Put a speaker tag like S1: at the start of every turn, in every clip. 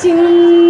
S1: 心。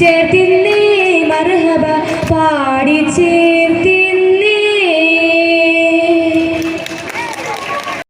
S1: சேர்த்தின்னே மருகபா